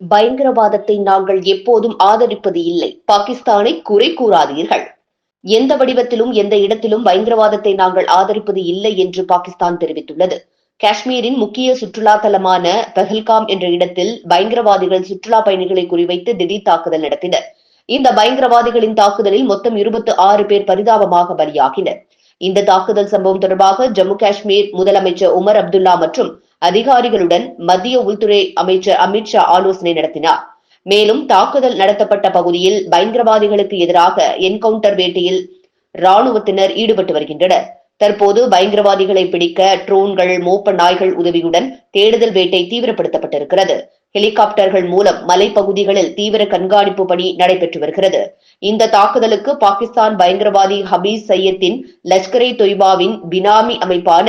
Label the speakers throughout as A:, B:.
A: பயங்கரவாதத்தை நாங்கள் எப்போதும் ஆதரிப்பது இல்லை. பாகிஸ்தானை குறை கூறாதீர்கள். எந்த வடிவத்திலும் எந்த இடத்திலும் பயங்கரவாதத்தை நாங்கள் ஆதரிப்பது இல்லை என்று பாகிஸ்தான் தெரிவித்துள்ளது. காஷ்மீரின் முக்கிய சுற்றுலா தலமான பெஹல்காம் என்ற இடத்தில் பயங்கரவாதிகள் சுற்றுலா பயணிகளை குறிவைத்து திடீர் தாக்குதல் நடத்தினர். இந்த பயங்கரவாதிகளின் தாக்குதலில் மொத்தம் இருபத்தி ஆறு பேர் பரிதாபமாக பலியாகினர். இந்த தாக்குதல் சம்பவம் தொடர்பாக ஜம்மு காஷ்மீர் முதலமைச்சர் உமர் அப்துல்லா மற்றும் அதிகாரிகளுடன் மத்திய உள்துறை அமைச்சர் அமித்ஷா ஆலோசனை நடத்தினார். மேலும் தாக்குதல் நடத்தப்பட்ட பகுதியில் பயங்கரவாதிகளுக்கு எதிராக என்கவுண்டர் வேட்டையில் ராணுவத்தினர் ஈடுபட்டு வருகின்றனர். தற்போது பயங்கரவாதிகளை பிடிக்க ட்ரோன்கள் மோப்ப நாய்கள் உதவியுடன் தேடுதல் வேட்டை தீவிரப்படுத்தப்பட்டிருக்கிறது. ஹெலிகாப்டர்கள் மூலம் மலைப்பகுதிகளில் தீவிர கண்காணிப்பு பணி நடைபெற்று வருகிறது. இந்த தாக்குதலுக்கு பாகிஸ்தான் பயங்கரவாதி ஹபீஸ் சையத்தின் லஷ்கரை தொய்பாவின் பினாமி அமைப்பான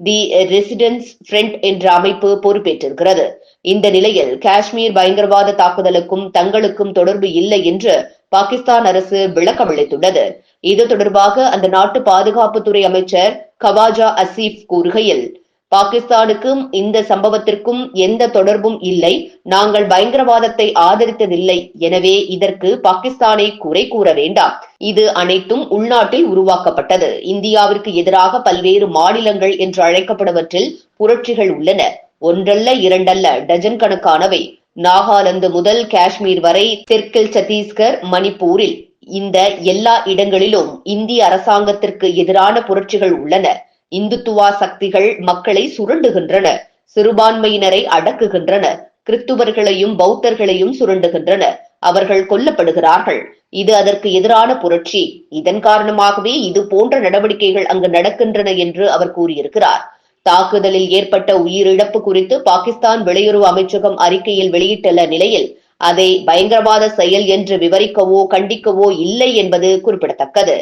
A: தி ரெசிடென்ஸ் ஃப்ரண்ட் என்ற அமைப்பு பொறுப்பேற்றிருக்கிறது. இந்த நிலையில் காஷ்மீர் பயங்கரவாத தாக்குதலுக்கும் தங்களுக்கும் தொடர்பு இல்லை என்று பாகிஸ்தான் அரசு விளக்கமளித்துள்ளது இது தொடர்பாக அந்த நாட்டு பாதுகாப்புத்துறை அமைச்சர் கவாஜா அசீப் கூறுகையில் பாகிஸ்தானுக்கும் இந்த சம்பவத்திற்கும் எந்த தொடர்பும் இல்லை. நாங்கள் பயங்கரவாதத்தை ஆதரித்ததில்லை. எனவே இதற்கு பாகிஸ்தானை குறை கூற வேண்டாம். இது அனைத்தும் உள்நாட்டில் உருவாக்கப்பட்டது. இந்தியாவிற்கு எதிராக பல்வேறு மாநிலங்கள் என்று அழைக்கப்படுவற்றில் புரட்சிகள் உள்ளன. ஒன்றல்ல இரண்டல்ல டஜன் கணக்கானவை. நாகாலாந்து முதல் காஷ்மீர் வரை தெற்கில் சத்தீஸ்கர் மணிப்பூரில். இந்த எல்லா இடங்களிலும் இந்திய அரசாங்கத்திற்கு எதிரான புரட்சிகள் உள்ளன. இந்துத்துவா சக்திகள் மக்களை சுரண்டுகின்றன. சிறுபான்மையினரை அடக்குகின்றன. கிறிஸ்துவர்களையும் பௌத்தர்களையும் சுரண்டுகின்றன. அவர்கள் கொல்லப்படுகிறார்கள். இது அதற்கு எதிரான புரட்சி. இதன் காரணமாகவே இது போன்ற நடவடிக்கைகள் அங்கு நடக்கின்றன என்று அவர் கூறியிருக்கிறார். தாக்குதலில் ஏற்பட்ட உயிரிழப்பு குறித்து பாகிஸ்தான் வெளியுறவு அமைச்சகம் அறிக்கையில் வெளியிட்டுள்ள நிலையில் அதை பயங்கரவாத செயல் என்று விவரிக்கவோ கண்டிக்கவோ இல்லை என்பது குறிப்பிடத்தக்கது.